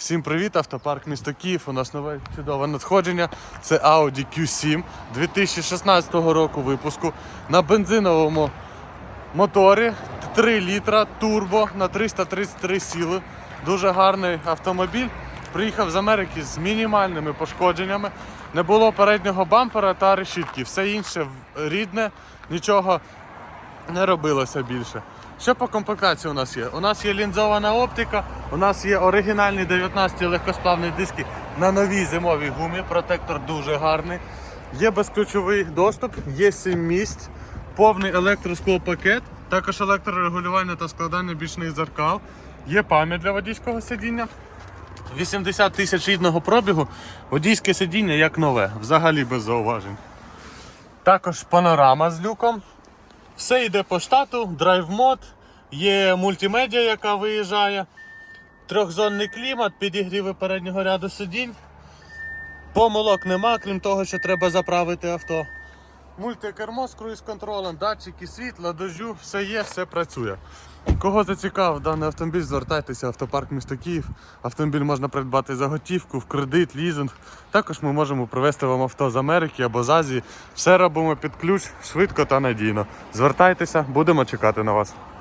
Всім привіт, автопарк місто Київ. У нас нове чудове надходження. Це Audi Q7 2016 року випуску на бензиновому моторі 3 літра турбо на 333 сіли. Дуже гарний автомобіль. Приїхав з Америки з мінімальними пошкодженнями. Не було переднього бампера та решітки. Все інше рідне, нічого не робилося більше. Що по комплектації у нас є? У нас є лінзована оптика, у нас є оригінальні 19 легкосплавні диски на новій зимовій гумі. Протектор дуже гарний. Є безключовий доступ, є 7 місць, повний електросклопакет, також електрорегулювання та складання бічних зеркал. Є пам'ять для водійського сидіння. 80 тисяч рідного пробігу, водійське сидіння як нове, взагалі без зауважень. Також панорама з люком. Все йде по штату, драйв-мод, є мультимедіа, яка виїжджає, трьохзонний клімат, підігріви переднього ряду сидінь. Помилок нема, крім того, що треба заправити авто. Мультикермо з круїз-контролем, датчики світла, дождю, все є, все працює. Кого зацікавив даний автомобіль, звертайтеся в автопарк місто Київ. Автомобіль можна придбати за готівку, в кредит, лізинг. Також ми можемо привезти вам авто з Америки або з Азії. Все робимо під ключ, швидко та надійно. Звертайтеся, будемо чекати на вас.